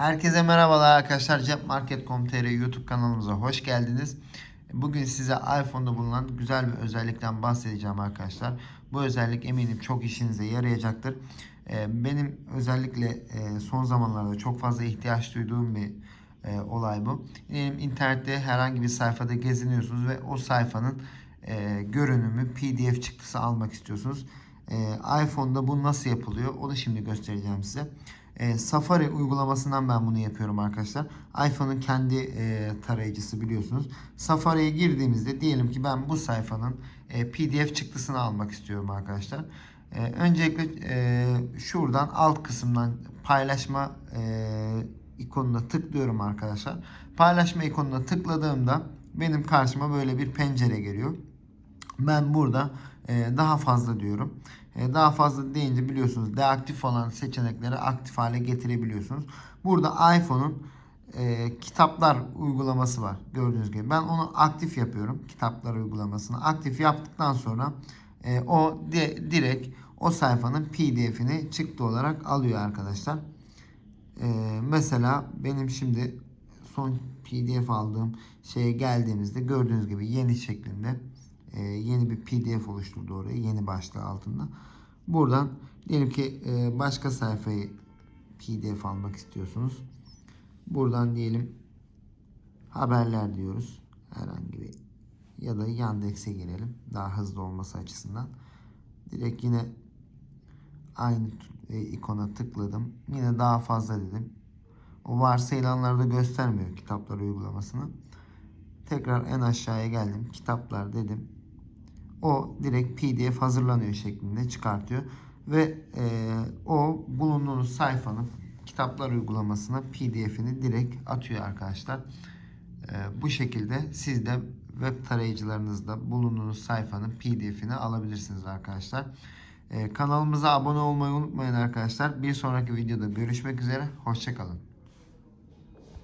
Herkese merhabalar arkadaşlar. Cepmarket.com.tr YouTube kanalımıza hoş geldiniz. Bugün size iPhone'da bulunan güzel bir özellikten bahsedeceğim arkadaşlar. Bu özellik eminim çok işinize yarayacaktır. Ee, Benim özellikle e, son zamanlarda çok fazla ihtiyaç duyduğum bir e, olay bu. İnternette herhangi bir sayfada geziniyorsunuz ve o sayfanın e, görünümü PDF çıktısı almak istiyorsunuz. İPhone'da bu nasıl yapılıyor? Onu şimdi göstereceğim size. E, Safari uygulamasından ben bunu yapıyorum arkadaşlar. iPhone'un kendi e, tarayıcısı biliyorsunuz. Safari'ye girdiğimizde diyelim ki ben bu sayfanın e, PDF çıktısını almak istiyorum arkadaşlar. E, öncelikle e, şuradan alt kısımdan paylaşma ikonuna tıklıyorum arkadaşlar. Paylaşma ikonuna tıkladığımda benim karşıma böyle bir pencere geliyor. Ben burada daha fazla diyorum. E, daha fazla deyince biliyorsunuz deaktif olan seçenekleri aktif hale getirebiliyorsunuz. Burada iPhone'un e, kitaplar uygulaması var gördüğünüz gibi. Ben onu aktif yapıyorum. Kitaplar uygulamasını aktif yaptıktan sonra e, o di- direkt o sayfanın PDF'ini çıktı olarak alıyor arkadaşlar. E, mesela benim şimdi son PDF aldığım şeye geldiğimizde gördüğünüz gibi yeni şeklinde e, yeni bir PDF oluşturdu oraya yeni başlığı altında. Buradan diyelim ki e, başka sayfayı PDF almak istiyorsunuz. Buradan diyelim haberler diyoruz. Herhangi bir ya da Yandex'e girelim. Daha hızlı olması açısından. Direkt yine aynı e, ikona tıkladım. Yine daha fazla dedim. O varsayılanlarda göstermiyor kitaplar uygulamasını. Tekrar en aşağıya geldim. Kitaplar dedim. O direkt PDF hazırlanıyor şeklinde çıkartıyor. Ve e, o bulunduğunuz sayfanın kitaplar uygulamasına PDF'ini direkt atıyor arkadaşlar. E, bu şekilde siz de web tarayıcılarınızda bulunduğunuz sayfanın PDF'ini alabilirsiniz arkadaşlar. E, kanalımıza abone olmayı unutmayın arkadaşlar. Bir sonraki videoda görüşmek üzere. Hoşçakalın.